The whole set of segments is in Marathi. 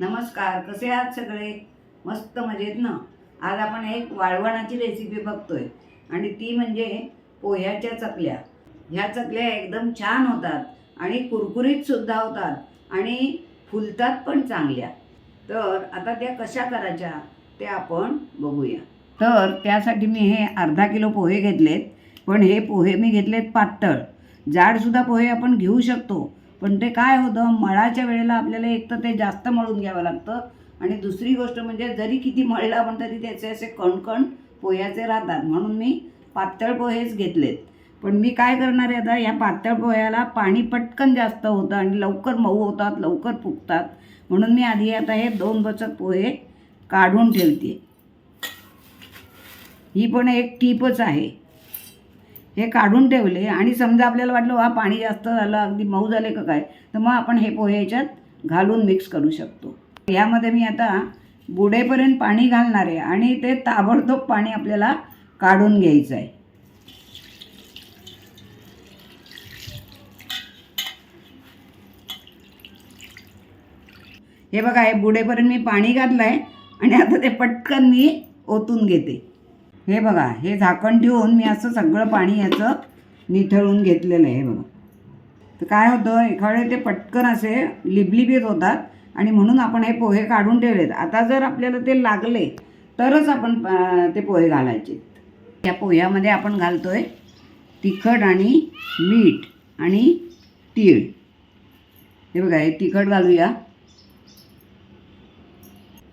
नमस्कार कसे आहात सगळे? मस्त मजेत ना? आज आपण एक वाळवणाची रेसिपी बघतोय आणि ती म्हणजे पोह्याच्या चकल्या. ह्या चकल्या एकदम छान होतात आणि कुरकुरीत सुद्धा होतात आणि फुलतात पण चांगल्या. तर आता त्या कशा करायच्या ते आपण बघूया. तर त्यासाठी मी हे अर्धा किलो पोहे घेतलेत पण हे पोहे मी घेतलेत पातळ. जाडसुद्धा पोहे आपण घेऊ शकतो पण ते काय होतं मळाच्या वेळेला आपल्याला एक तर ते जास्त मळून घ्यावं लागतं. आणि दुसरी गोष्ट म्हणजे जरी किती मळला पण तरी त्याचे असे कणकण पोह्याचे राहतात. म्हणून मी पातळ पोहेच घेतलेत. पण मी काय करणार आहे आता? या पातळ पोह्याला पाणी पटकन जास्त होतं आणि लवकर मऊ होतात लवकर फुगतात. म्हणून मी आधी आता हे दोन बचत पोहे काढून ठेवते. ही पण एक टीपच आहे. हे काढून ठेवले आणि समजा आपल्याला वाटलं वा पाणी जास्त झालं अगदी मऊ झाले का काय? तर मग आपण हे पोहे याच्यात घालून मिक्स करू शकतो. यामध्ये मी आता बुडेपर्यंत पाणी घालणार आहे आणि ते ताबडतोब पाणी आपल्याला काढून घ्यायचं आहे. हे बघा हे बुडेपर्यंत मी पाणी घातलं आहे आणि आता ते पटकन मी ओतून घेते. हे बघा हे झाकण ठेवून मी असं सगळं पाणी याचं निथळून घेतलेलं आहे हे बघा. तर काय होतं एखादे ते पटकन असे लिबलिबीत होतात आणि म्हणून आपण हे पोहे काढून ठेवलेत. आता जर आपल्याला ते लागले तरच आपण ते पोहे घालायचे. या पोह्यामध्ये आपण घालतो आहे तिखट आणि मीठ आणि तीळ. हे बघा हे तिखट घालूया.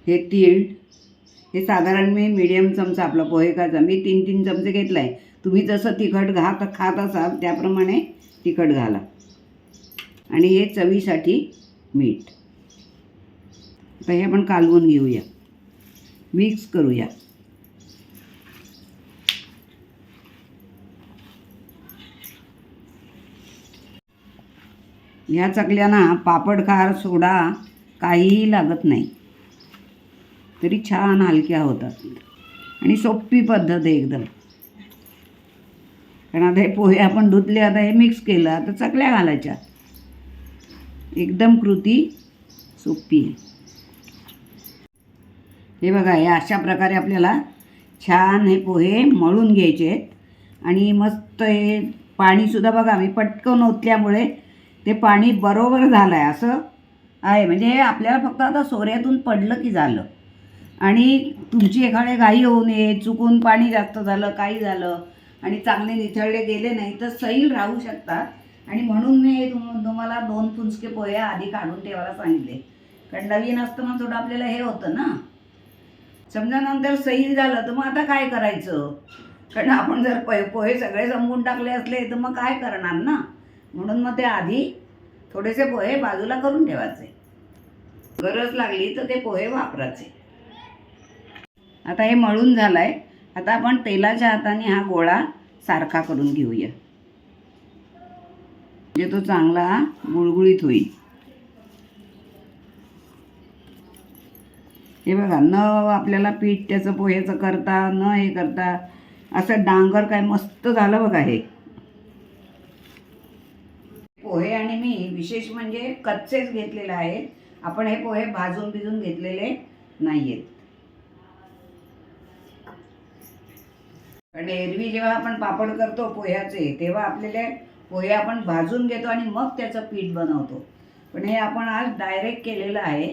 हे तीळ हे साधारण मी मिडियम चमचा आपला पोहेकाचा मी तीन तीन चमचे घेतला आहे तुम्ही जसं तिखट घात खात असाल त्याप्रमाणे तिखट घाला. आणि हे चवीसाठी मीठ. आता हे आपण कालवून घेऊया. मिक्स करूया. ह्या चकल्यांना पापड खार सोडा काहीही लागत नाही. तरी छान हलक्या होतात. आणि सोपी पद्धत आहे एकदम. कारण आता हे पोहे आपण धुतले आता हे मिक्स केलं आता चकल्या घालायच्या. एकदम कृती सोपी आहे. हे बघा हे अशा प्रकारे आपल्याला छान हे पोहे मळून घ्यायचे आहेत. आणि मस्त हे पाणीसुद्धा बघा मी पटकन ओतल्यामुळे ते पाणी बरोबर झालं आहे असं आहे. म्हणजे हे आपल्याला फक्त आता सोऱ्यातून पडलं की झालं. आणि तुमची एखाद्या घाई होऊ नये चुकून पाणी जास्त झालं काही झालं आणि चांगले निथळले गेले नाही तर सैल राहू शकतात. आणि म्हणून मी तुम तुम्हाला दोन पुंचके पोहे आधी काढून ठेवायला सांगितले. कारण नवीन असताना थोडं आपल्याला हे होतं ना. समजा नंतर सैल झालं तर मग आता काय करायचं? कारण आपण जर पोहे पोहे सगळे संपून टाकले असले तर मग काय करणार ना? म्हणून मग ते आधी थोडेसे पोहे बाजूला करून ठेवायचे. गरज लागली तर ते पोहे वापरायचे. आता हे मळून झालं आहे आता आपण तेलाच्या हाताने हा गोळा सारखा करून घेऊया. म्हणजे तो चांगला गुळगुळीत होईल. हे बघा न आपल्याला पीठ त्याचं पोह्याचं करता न हे करता असं डांगर काय मस्त झालं बघा हे. पोहे आणि मी विशेष म्हणजे कच्चेच घेतलेले आहेत. आपण हे पोहे भाजून भिजून घेतलेले नाही आहेत कारण एरवी जेव्हा आपण पापड करतो पोह्याचे तेव्हा आपल्याला पोहे आपण भाजून घेतो आणि मग त्याचं पीठ बनवतो. पण हे आपण आज डायरेक्ट केलेलं आहे.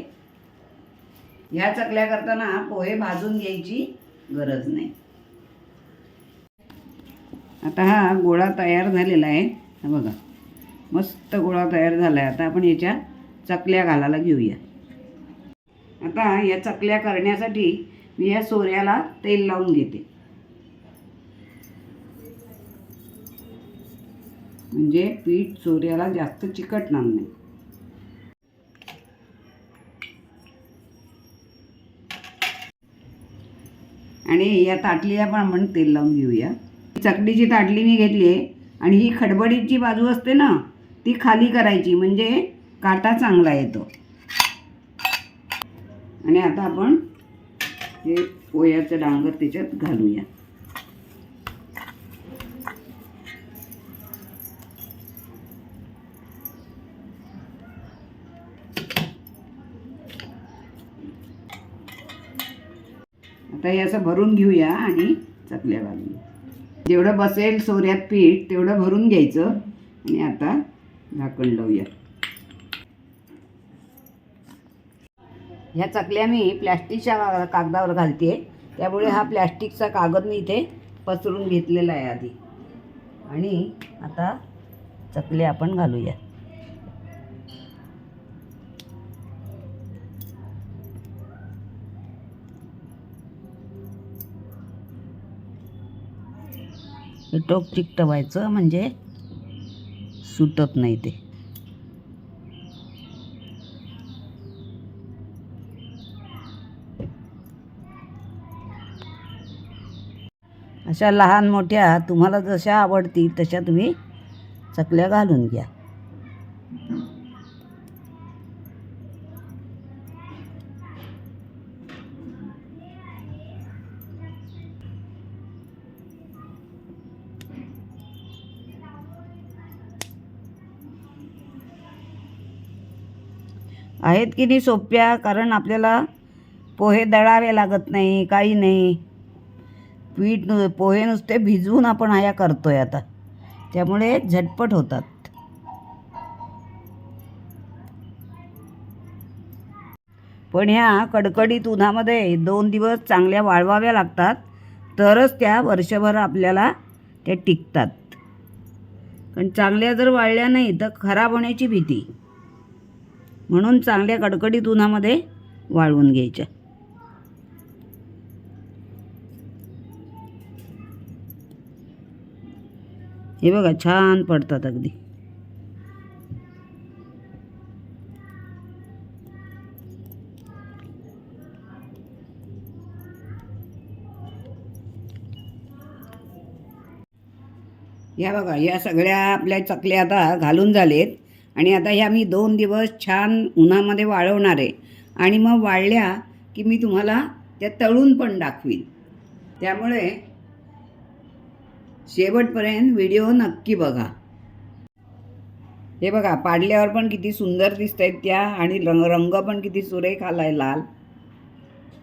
ह्या चकल्या करताना पोहे भाजून घ्यायची गरज नाही. आता हा गोळा तयार झालेला आहे. हा बघा. मस्त गोळा तयार झाला आहे आता आपण याच्या चकल्या घालायला घेऊया. आता या चकल्या करण्यासाठी मी या सोऱ्याला तेल लावून घेते. म्हणजे पीठ चोऱ्याला जास्त चिकटणार नाही. आणि या ताटलीला पण आपण तेल लावून घेऊया. चकलीची ताटली मी घेतली आहे आणि ही खडबडीची बाजू असते ना ती खाली करायची म्हणजे काटा चांगला येतो. आणि आता आपण हे ओयाचं डांगर त्याच्यात घालूया. आता हे असं भरून घेऊया आणि चकल्या घालूया जेवढं बसेल सोऱ्यात पीठ तेवढं भरून घ्यायचं. आणि आता झाकण लावूया. ह्या चकल्या मी प्लॅस्टिकच्या कागदावर घालते. त्यामुळे हा प्लॅस्टिकचा कागद मी इथे पसरून घेतलेला आहे आधी. आणि आता चकल्या आपण घालूया हे टोक चिकटवायचं म्हणजे सुटत नाही ते. अशा लहान मोठ्या तुम्हाला जशा आवडतील तशा तुम्ही चकल्या घालून घ्या. आहेत की नाही सोप्या? कारण आपल्याला पोहे दळावे लागत नाही काही नाही. पीठ नु पोहे नुसते भिजवून आपण ह्या करतोय आता. त्यामुळे झटपट होतात. पण ह्या कडकडीत उन्हामध्ये दोन दिवस चांगल्या वाळवाव्या लागतात तरच त्या वर्षभर आपल्याला त्या टिकतात. पण चांगल्या जर वाळल्या नाही तर खराब होण्याची भीती. म्हणून चांगल्या कडकडीत उन्हामध्ये वाळवून घ्यायच्या. हे बघा छान पडतात अगदी. या बघा या सगळ्या आपल्या चकल्या आता घालून झालेत. आणि आता ह्या मी दोन दिवस छान उन्हामध्ये वाळवणार आहे. आणि मग वाळल्या की मी तुम्हाला त्या तळून पण दाखवीन. त्यामुळे शेवटपर्यंत व्हिडिओ नक्की बघा. हे बघा पाडल्यावर पण किती सुंदर दिसत आहेत त्या आणि रंग रंग पण किती सुरेख आहे लाल.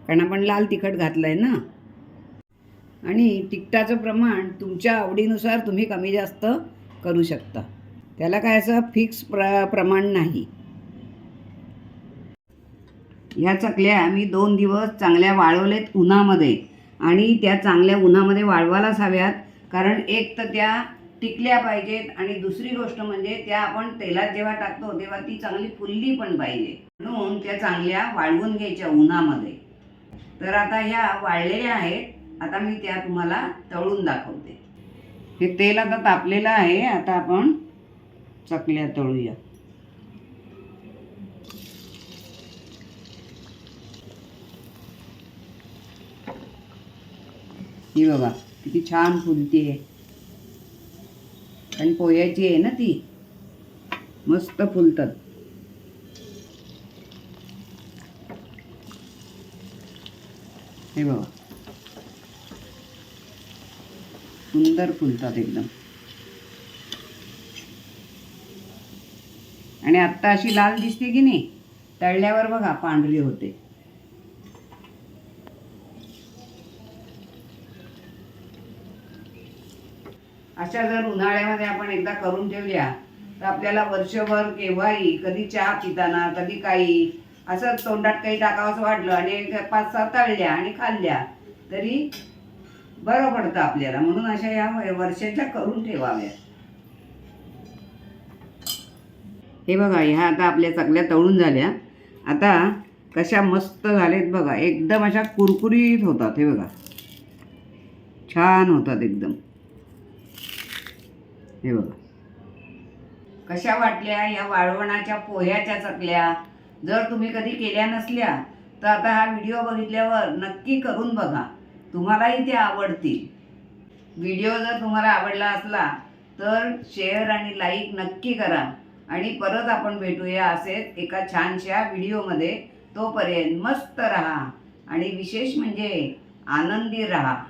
कारण आपण लाल तिखट घातलं आहे ना? आणि तिखटाचं प्रमाण तुमच्या आवडीनुसार तुम्ही कमी जास्त करू शकता. त्याला काय असं फिक्स प्र प्रमाण नाही. या चकल्या मी दोन दिवस चांगल्या वाळवलेत उन्हामध्ये आणि त्या चांगल्या उन्हामध्ये वाळवायलाच हव्यात कारण एक तर त्या टिकल्या पाहिजेत आणि दुसरी गोष्ट म्हणजे त्या आपण तेलात जेव्हा टाकतो तेव्हा ती चांगली फुलली पण पाहिजे. म्हणून त्या चांगल्या वाळवून घ्यायच्या उन्हामध्ये. तर आता ह्या वाळलेल्या आहेत आता मी त्या तुम्हाला तळून दाखवते. हे तेल आता तापलेलं आहे आता आपण चकल्या तळूया. ही बघा किती छान फुलती आहे. आणि पोह्याची आहे ना ती? मस्त फुलतात. हे बघा. सुंदर फुलतात एकदम. आणि आत्ता अशी लाल दिसते की नाही तळल्यावर बघा पांढरी होते. अशा जर उन्हाळ्यामध्ये आपण एकदा करून ठेवल्या तर आपल्याला वर्षभर केव्हाही कधी चहा पिताना कधी काही असं तोंडात काही टाकावंसं वाटलं आणि पाच सहा तळल्या आणि खाल्ल्या तरी बरं पडतं आपल्याला. म्हणून अशा या वर्षाच्या करून ठेवाव्या हे बघा ह्या आता आपल्या चकल्या तळून झाल्या. आता कशा मस्त झालेत बघा. एकदम अशा कुरकुरीत होतात हे बघा. छान होतात एकदम. हे बघा. कशा वाटल्या या वाळवणाच्या पोह्याच्या चकल्या? जर तुम्ही कधी केल्या नसल्या तर आता हा व्हिडिओ बघितल्यावर नक्की करून बघा. तुम्हालाही ते आवडतील. व्हिडिओ जर तुम्हाला आवडला असला तर शेअर आणि लाईक नक्की करा. आणि परत आपण भेटूया असेच एका छानशा व्हिडिओमध्ये. तोपर्यंत मस्त राहा. आणि विशेष म्हणजे आनंदी राहा.